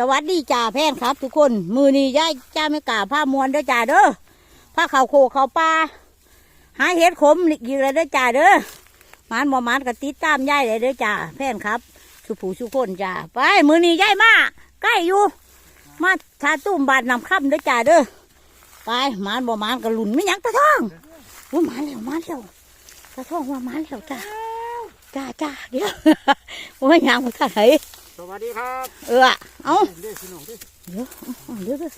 สวัสดีจ่าแพนครับ ทุกคน มือนี้ย่ายจ้าไม่กล้าผ้ามวนเด้อจ่าเด้อผ้าเขาโคเขาปลาหาเห็ดขมอีกแล้วเด้อจ่าเด้อมันบ่หมันก็ติดตามย่ายเลยเด้อจ่าแพนครับสุผู้สุคนจ่าไป มือนี้ย่ายมาใกล้อยู่ มาชาตุ้มบาดนำค่ำเด้อจ่าเด้อไปมันบ่หมันก็หลุนไม่ยั้งตะท่องว่ามาแล้วมาแล้วตะท่องว่ามาแล้วจ้าจ้าจ้าเดี๋ยวว่ายังมาท่าไหน สวัสดีครับ เออเอาเด้อพี่น้องเด้อเดี๋ยวเอาเดี๋ยวเดี๋ยว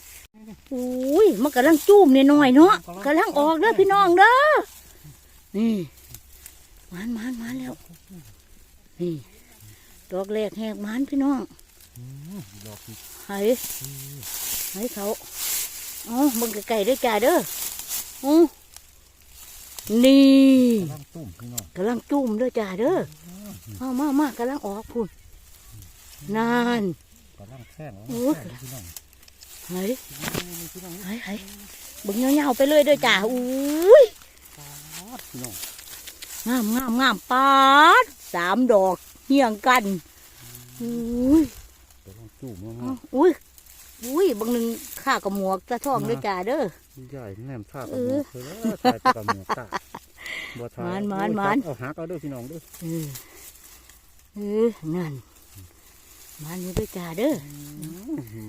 อุ้ยมันกำลังจูมนิดหน่อยๆเนาะกำลังออกเด้อพี่น้องเด้อนี่มานมานมานแล้วนี่ดอกแรกแหกมานพี่น้องดอกที่ไห้ไห้เขาเอ๋อมึงไก่ได้อจ่าเด้ออือนี่กำลังตุ่มพี่น้องกำลังจุ่มเด้อจ่าเด้อมามามากำลังออกพุ่น นานกำลังแข้งโอ้ยแข้งพี่น้องไห้พี่น้องไห้ไห้บึงเงาๆไปเลยเด้อจ่าอุ้ยพี่น้องงามงามงามปาดสามดอกเหี่ยงกันอุ้ยกำลังจุ่มเอามากอุ้ยอุ้ยบางหนึ่งข้ากับหมวกตะท่องด้วยจ่าเด้อๆใหญ่แนมท่าเอกับอมือเคยแล้วถ่ายกับมือตาบัวทายหมานหมานหมานเอาหักเอาเด้อพี่น้องเด้อเออเออนั่น มานี่ด้วยจ่าเด้อ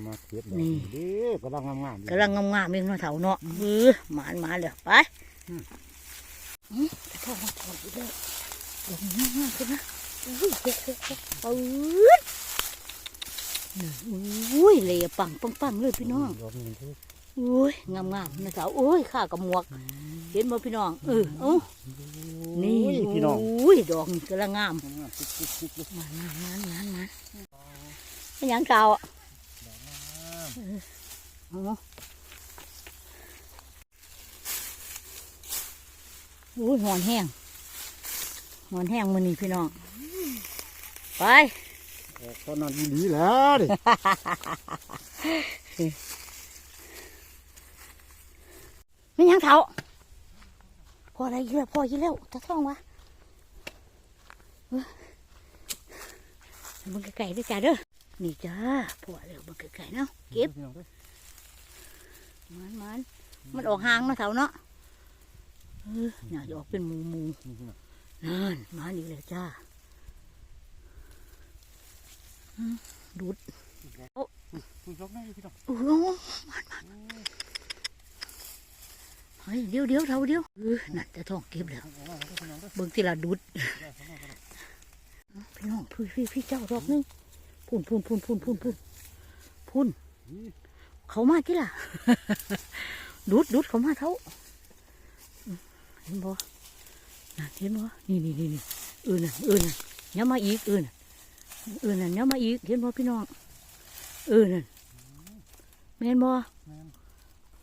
มาเก็บดนี่อกเด้อกำลังงามๆอยู่กำลังงามๆเองเนาะเถาเนาะเออหมานมาเลยไปอืมอืมตะท่องมาถอดอยู่เด้อเดี๋ยวนี้งามขึ้นนะอุ้ยเฮ้ยเฮ้ยเฮ้ยปื๊ดนี่อุ้ยเละปังปังปังเลยพี่น้องดอกนี้เด้อโอ้ยงามงามๆนะสาวโอ้ยข้ากับหมวก เห็นบ่พี่น้องเออเอ้านี่โอ้ยพี่น้องโอ้ยดอกนี่กำลังงามงามๆจิ๊บๆๆมานมานมานมานมานเป็นหยังเก่าอะอ๋อโอ้ยหอนแห้งหอนแห้งมันนี่พี่น้องไปออกตอนนั้นอีหลีแล้วดิ เป็นหยังเถาพออะไรอีกแล้วพออีกแล้วตะท่องวะเอ้ยมึงไก่ด้วยจ้าเด้อนี่จ้าพอแล้วมึงไก่เนาะเก็บพี่น้องเด้อมันมันมันออกห่างเนาะเถาเนาะเออน่าจะออกเป็นหมูหมูนี่พี่น้องนั่นมาอีกแล้วจ้าอืมดูดคุณยกได้พี่น้องโอ้โหมันมัน เฮ้ยเดี๋ยวเดี๋ยวเถาเดี๋ยวน่าจะท้องเก็บแล้วเบิ่งที่ละดุดพี่น้องพี่พี่พี่เจ้าดอกนึงพุ่นพุ่นพุ่นพุ่นพุ่นพุ่นพุ่นเขามาที่ล่ะดุดดุดเขามาเท่าเห็นบ่น่ะเห็นบ่นี่นี่นี่นี่เออน่ะเออน่ะย้ำมาอีกเออน่ะเออน่ะย้ำมาอีกเห็นบ่พี่น้องเออน่ะแม่นบ่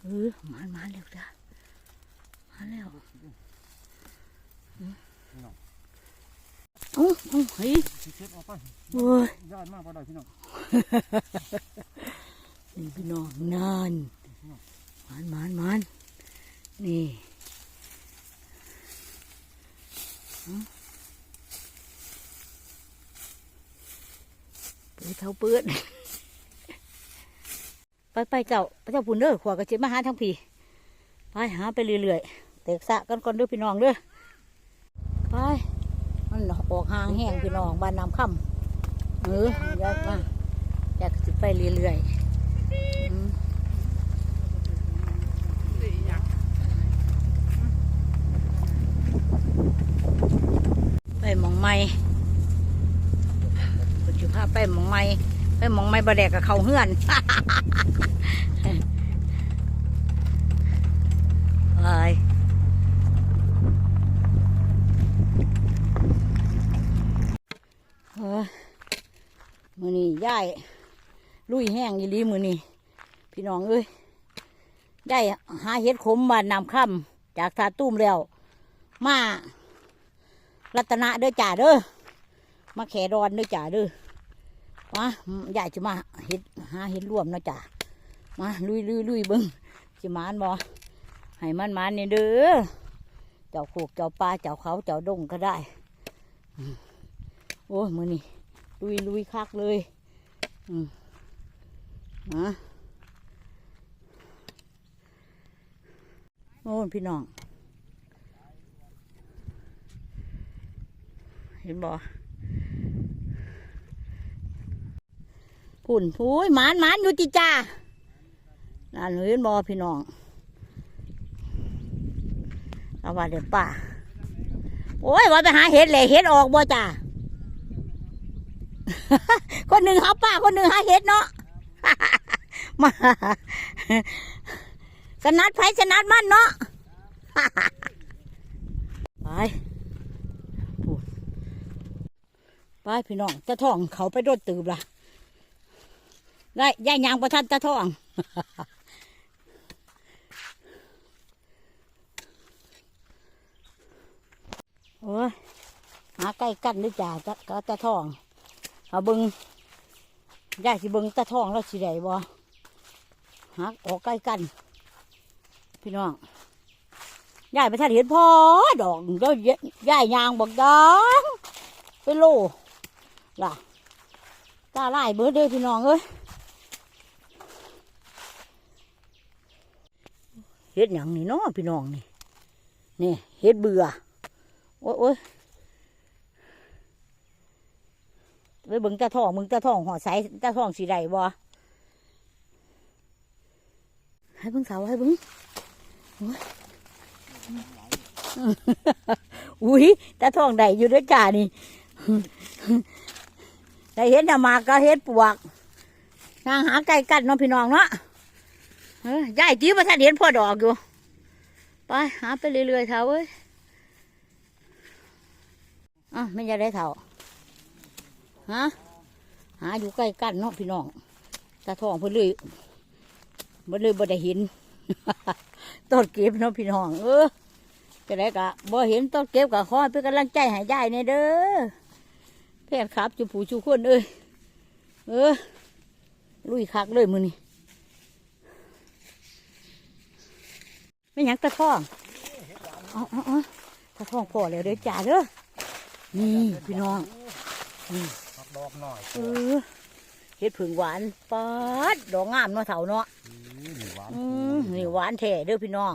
เออมามาแล้วจ้า แล้วพี่น้องเอ้าเอ้าเฮ้ยสิเก็บเอาไปโอ้ยย้ายมากบ่ได้พี่น้องนี่พี่น้องนานมันมันมันนี่อืมเปิดเท้าเปิดไปไปเจ้าไปเจ้าปุ่นเด้อขวากระเจ็บมาหาทั้งผีไปหาไปเรื่อยๆ เตกสะกันก่อนด้อพี่น้องเด้อไปมันออกหางแห้งพี่น้องบ้านน้ำค่ำเอออยากมาอยากสิไปเรื่อยๆไปมองไม่ปัจจุบันไปมองไม่ไปมองไม่บะแดกกับเขาเฮือนไป มือนี่ย่ายลุยแห้งอีหลีมือนี่พี่น้องเอ้ยได้หาเห็ดขมมานำค่ำจากทาตุ้มแล้ว มารัตนะเด้อจ่าเด้อมาแขดอนเด้อจ่าเด้อมาใหญ่จะมาเห็ดหาเห็ดร่วมเนาะจ่ามาลุยลุยลุยเบิ้งจะมานบ่ให้มันมานนี่เด้อ เจ้าโคกเจ้าปลาเจ้าเขาเจ้าดงก็ได้ โอ้มือนี่ลุยลุยคักเลยอืมนะโอ้พี่น้อง เห็นบ่พุ่นพุ้ยหมานหมานอยู่จิจ้านั่นเห็นบ่พี่น้องเอาว่าเดี๋ยวป่าโอ้ยว่าไปหาเห็ดเลยเห็ดออกบ่จ้า คนหนึ่งหาป้าคนหนึ่งหาเห็ดเนาะมาสนัดไผสนัดมันเนาะไปไปพี่น้องตะท่องเขาไปโดดตืบละได้ย่ายยางประทันตะท่องโอ้ยหาใกล้กันด้วยจ้าก็ตะท่อง เอาเบิงยายสิเบิงตะท่องแล้วสิได้บ่หาออกใกล้กัน พี่น้องยายไปทันเห็นพ่อดอกเดี๋ยวยายยางบอกดังไปโลล่ะตาไล่เบิดเด้อพี่น้องเอ้ยเฮ็ดหยังนี่เนาะพี่น้องนี่นี่เฮ็ดเบื่อโอ้ยโอ้ย ไปเบิ่งตาทองมึงตาทองหอดใสตาทองสีใดบ่ให้เบิ่งสาวให้เบิ่งอุ้ยตาทองได้อยู่ด้วยจ้านี่ได้เห็นหน้ามาก็เห็ดปวกนางหาไก่กัดน้องพี่น้องเนาะยายจีบมาทันเห็นพ่อดอกอยู่ ไปหาไปเรื่อยๆเถาเอ้ยอะไม่จะได้เถา ฮะหาอยู่ใกล้กันเนาะพี่น้องตาทองเพิ่นเลยเพิ่นเลยบ่ได้เห็นต้นเก็บเนาะพี่น้อง เออจะได้กะบ่เห็นต้นเก็บกะขอให้เป็นกำลังใจห้ยายในเด้อแพทย์ครับจูผู้จูคนเอ้ยเออลุยคักเลยมือนี่ไม่หยังตะท้องอ๋อตะท้องพอแล้วเด้อจ่าเด้อนี่พี่น้องหัก ดอกหน่อยเออเห็ดผึ่งหวานปัดดอกงามเนาะเถาเนาะนี่หวานอืมนี่หวานแท้เด้อพี่น้อง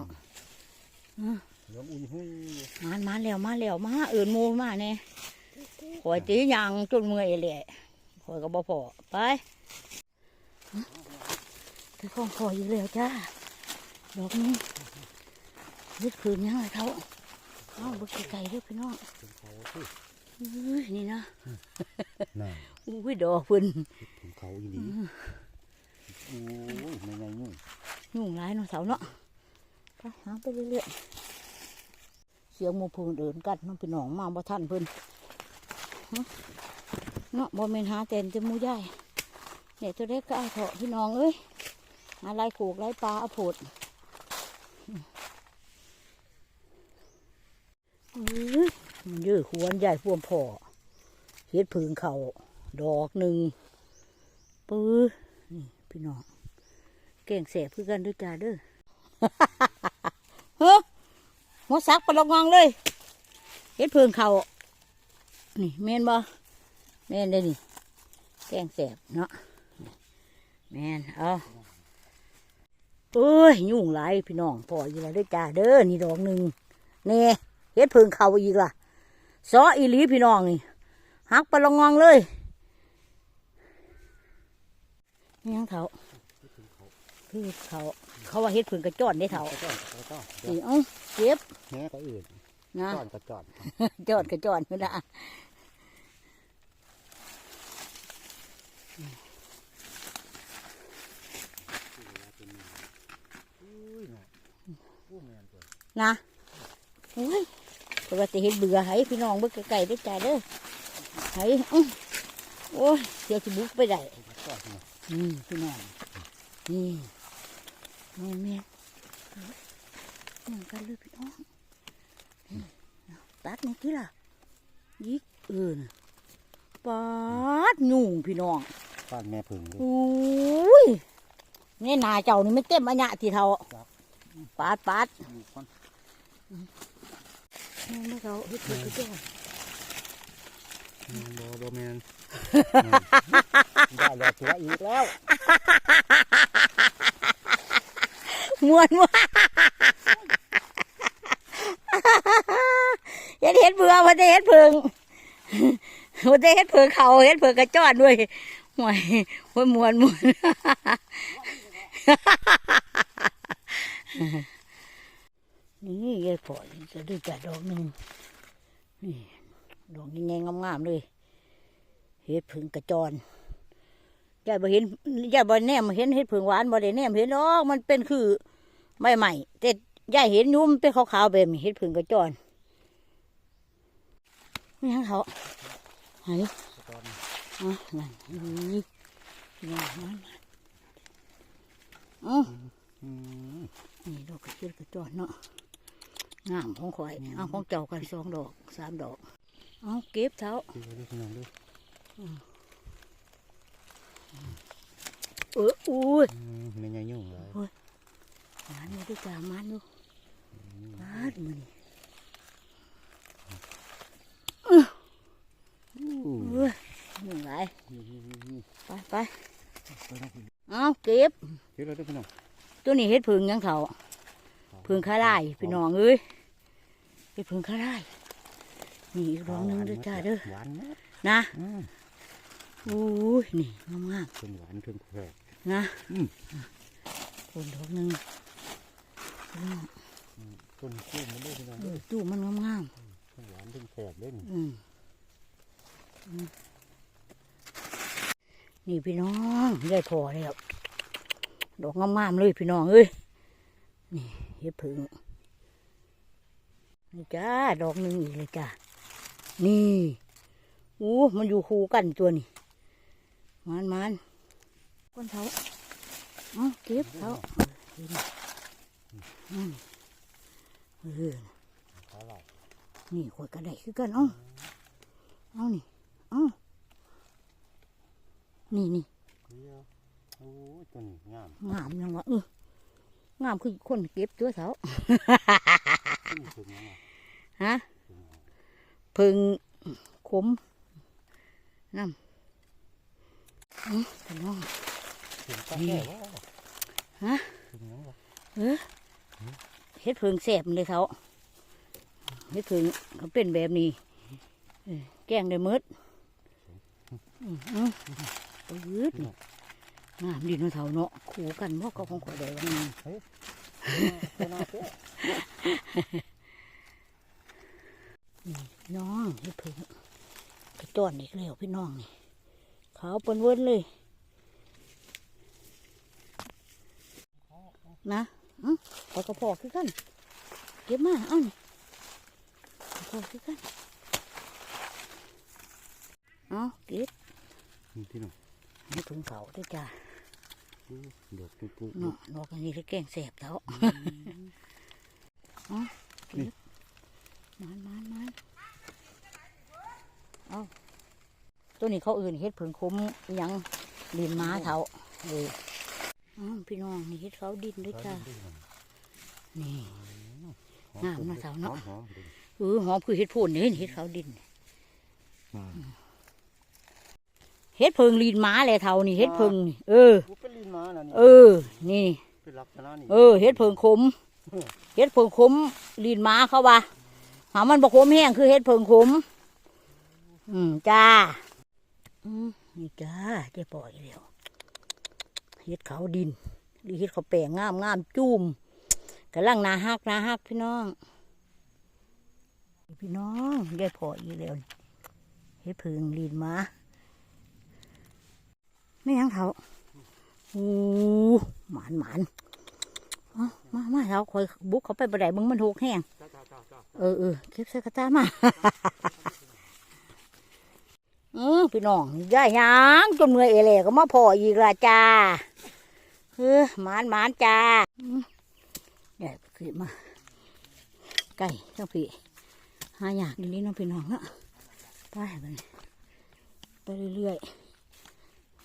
เหลืองอุ้ยหุ้ยมามาแล้วมาแล้วมาเอื่นหมูมาเนี่ยข่อยตียางจนเมื่อยเลยข่อยก็บ่พอไปคือของข่อยอยู่แล้วจ้าดอกนี้ยึดคืนยังไงเขาเอาบุกไก่เด้อพี่น้องเป็ นเขาที่อุ้ยนี่นะน่ะอุ้ยดอกเพิ่นถึงเขาอีหลีโอ้ยในไงยุ่งยุ่งหลายเนาะเสาเนาะไปหาไปเรื่อยๆเสียงหมูพูนเดินกัดน้องพี่น้องมาบ่ทันเพิ่นฮะเนาะบ่แม่นหาแต่นจะมูย่ายเนี่ยตัวเล็กก็เอาเถอะพี่น้องเอ้ยหาลายโขกลายปลาเอาโผดอื้อ มันเยอะควรใหญ่พวมพอเฮ็ดพึ่งเขาดอกหนึ่งปื้อนี่พี่น้องเก่งเสบเพคือกันด้วยจ้าเด้อเฮ้หัวซักปลอกงองเลยเฮ็ดเพิงเขานี่แมนบ่แมนได้นี่แกงแสบเนาะแมนเอาเอ้ยยุ่งหลายพี่น้องพออยู่แล้วด้วยจ้าเด้อนี่ดอกหนึ่งเน่ เฮ็ดเพิงเขาอีกล่ะซออีหลีพี่น้องนี่หักปลอกงองเลยนี่ยังเถาคือเขาเขาว่าเฮ็ดผึ่งกระจอนได้เท่าก็จอดก็จอเอ้าเก็บแง่ก็อื่นนะจอดก็จอดจอดกระจอนไม่ได้อุ้ยน่ะอู้ แมนตัวนะอุ้ยปกติเฮ็ดเบื่อให้พี่น้องเบิ่งไกลๆได้อจ้าเด้อให้อื้อโอ้ยเสียวสิบุกไปได้จอดนี่นี่พี่น้องนี่แม่แม่เหมือนกันเลยพี่น้องนี่ตัดนี่ที่ล่ะยิกเอื่นปาดยุ่งพี่น้องบ้านแม่พึ่งเลยอุ้ยนี่นาเจ้านี่ไม่เต็มอันยะทีเท่าครับปาดปาด อยู่คนนี่ไม่เขาเฮ็ดเฮ็ดเฮ็ดบ่บ่แมนได้แล้วตัวอีกแล้วมวนมวนเฮ็ดเฮ็ดเบื่อมันจะเฮ็ดเพิงมันจะเฮ็ดเพิงเขาเฮ็ดเพิงกระจอดด้วยห่วยห่วยมวนมวน นี่ยายพอจะได้จัดดอกหนึ่งนี่ดอกนี้ไงงามๆเลยเฮ็ดเพิงกระจรยายบ่เห็นยายบ่แนมเห็นเฮ็ดเพิงหวานบ่ได้แนมเห็นดอกมันเป็นคือใหม่ๆแต่ยายเห็นอยุ่มนเป็นขาวๆแบบนี้เฮ็ดเพิงกระจรนี่ฮะเขาไหนตอนอะนั่นนี่นี่มันอ๋ออืมนี่ดอกกระเจี๊ยบกระจอนเนาะ งามของข่อยเอาของเจ้ากันสองดอกสามดอก เอาเก็บเท้าดูดูพี่น้องดูเอออุ้ยอืมไม่ใหญ่ยุ่งเลยมันอยู่ด้วยจ้ามันอยู่ปาดมันนี่อู้เอ้ยหนึ่งไรนี่นี่นี่นี่ไปไปไปแล้วพี่เอาเก็บเดี๋ยวเราดูพี่น้องตัวนี้เฮ็ดผึ่งยังเขา ผึ่งข้าไล่พี่น้องเอ้ยเฮ็ดผึ่งข้าไล่นี่อีกดอกหนึงด้วยจ้าเด้อหวานนะนะอืมอุ้ยนี่งามเป็นหวานเป็นแผลๆนะอืมคนดอกหนึงต้นกู้มันด้วยพี่น้องเอเอ้อยตู้มันงามเป็นหวานเป็นแผลเล่นๆอืมอืมนี่พี่น้องได้พอแล้วดอกงามๆเลยพี่น้องเอ้ยนี่ เฮ็ดผึ่งนี่จ้าดอกหนึงอีกเลยจ้านี่โอ้มันอยู่คู่กันตัวนี่มันมันก้นเท้าเอาเก็บเท้าอืมเออขาไหลนี่ข่อยกระไดคือกันเอาเอานี่เอานี่นี่เดียวโอ้ยต้นงามงามยังวะเออ งามคือคนเก็บตัวเสาขึ้นถึงนะฮะพึ่งขมน้ำอืมพี่น้องถึงตาแก่ว่าฮะถึงยังวะเออเฮ็ดพึ่งแสบเลยเขาเฮ็ดพึ่งเขาเป็นแบบนี้เออแกงได้หมืดอืมอืมปืดนี่งามดีเนาะเท่าเนาะขู่กันว่าก็ของข่อยได้ว่างามต้นน่าเชื่อ พี่น้องเฮ็ดพึ่งกระจ้อนอีกแล้วพี่น้องนี่ขาวปนเวิ้นเลย นะอือขอกระพอคือกัน เก็บมาอ้านี่กระพอคือกันเอาเก็บนี่พี่น้องให้ถึงเขาด้วยจ้า ดอกปุ๊บปุ๊บเนาะนอกอันนี้ก็แกงแสบแล้วเอาเก็บมันมันมันเอาตัวนี้เขาอื่นเฮ็ดผึ่งคุ้มอิหยังดินม้าเถาเอออ้าวพี่น้องนี่เฮ็ดเขาดินด้วยจ้านี่งามเนาะสาวเนาะหอมๆเลยเออหอมคือเฮ็ดโพูนนี่เฮ็ดเขาดินอ่า เฮ็ดเพิงลีนม้าแหละเท่านี่เฮ็ดเพิงนี่เอออู้เป็นลิ้นม้านะนี่เออ นี่ เป็นลักษณะนี่ เออเฮ็ดเพิงขมเฮ็ดเพิงขมลีนม้าเขาว่าหามันบ่ขมแห้งคือเฮ็ดเพิงขม อืมจ้าอืมนี่จ้าเจ๊ปล่อยแล้วเฮ็ดเขาดินหรือเฮ็ดเขาแปลงงามงามจุ่มกำลังนาฮักนาฮักพี่น้อง พี่น้องได้พออีกแล้วนี่เฮ็ดเพิงลีนม้า ไม่ยังเขาโอ้หมานหมานเอามามาเราคอยบุกเขาไปบดได้มึงมันถูกแห้งจ้าจ้าจ้าจ้าเออเออเก็บใส่กระตามาอือพี่น้องย่าหยังจนเมื่อยเอเล่ก็มาพออีกละจ้าเออหมานหมานจ้าอืมใหญ่ขึ้นมาไก่เจ้าพี่หาอยากดีๆเน้องพี่น้องเนาะไปไปไปเรื่อยๆ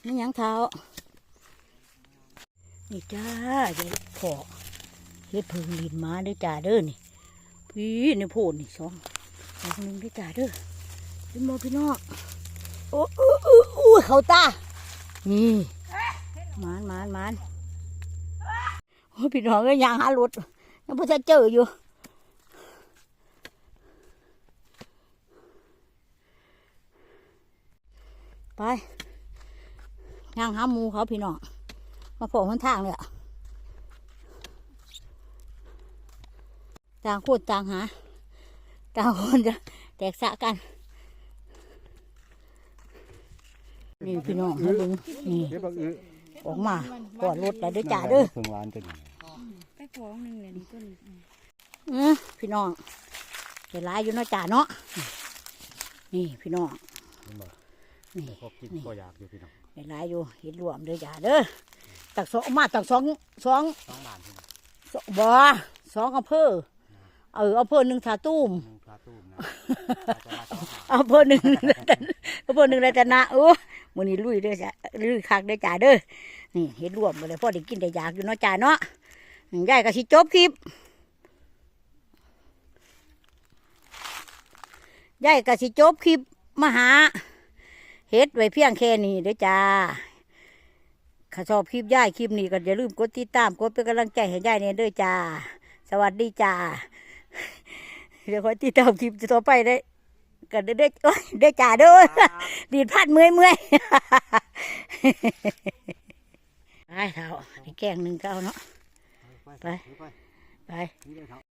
นี่ยังเท้า นี่จ้าเดี๋ยวพอเฮ็ดเพิงลินมาเด้จ้าเด้อนี่ พี่ในโพดนี่สองสองนึงได้จ่าเด้อเป็นโมพี่น้องโอ้โอ้โอ้อู้เขาตา นี่มานมานมานโอ้พี่น้องก็ยางหารถยังพอจะเจออยู่ไป ย่างหาหมูเขาพี่น้องมาโผล่ข้างทางเลยอะต่างคนต่างหาต่างคนจะแตกสะกัน นี่พี่น้องเขาเบิ่งนี่ออกมาก่อนรถแล้วเด้อจ่าเด้อเพิงร้านกันอยู่ไปฟ้องหนึ่งเลยนี่ต้นอือพี่น้องเห็นหลายอยู่เนาะจ่าเนาะนี่พี่น้องเห็นบ่นี่พอกินก็อยากอยู่พี่น้อง เห็นหลายอยู่เห็นรวมเด้อจ่าเด้อตักสองมาตักสองสองสองบาทพี่น้องสองบ่สองอำเภอเอออำเภอหนึ่งทาตุ้มหนึ่งปลาตุ้มนะอาจจะมาสองบาทอำเภอหนึ่งอำเภอหนึ่งเลยแต่นะโอ้มื้อนี้ลุยเด้อจ้ะลุยคักเด้อจ่าเด้อนี่เห็นรวมไปเลยพ่อได้กินได้อยากอยู่เนาะจ่าเนาะอืมยายก็สิจบคลิปยายก็สิจบคลิปมาหา เฮ็ดไว้เพียงแค่นี้เด้อจ้าข้าชอบคลิปยายคลิปนี้ก็อย่าลืมกดติดตามกดเป็นกำลังใจให้ยายเนี่ยเด้อจ้า สวัสดีจ้า เดี๋ยวคอยติดตามคลิปต่อไปได้ก็ได้ได้โอ้ยได้จ่าเด้อดีดพัดเมื่อยเมื่อยไปเท่านี่แกงหนึ่งก็เอาเนาะไป ไป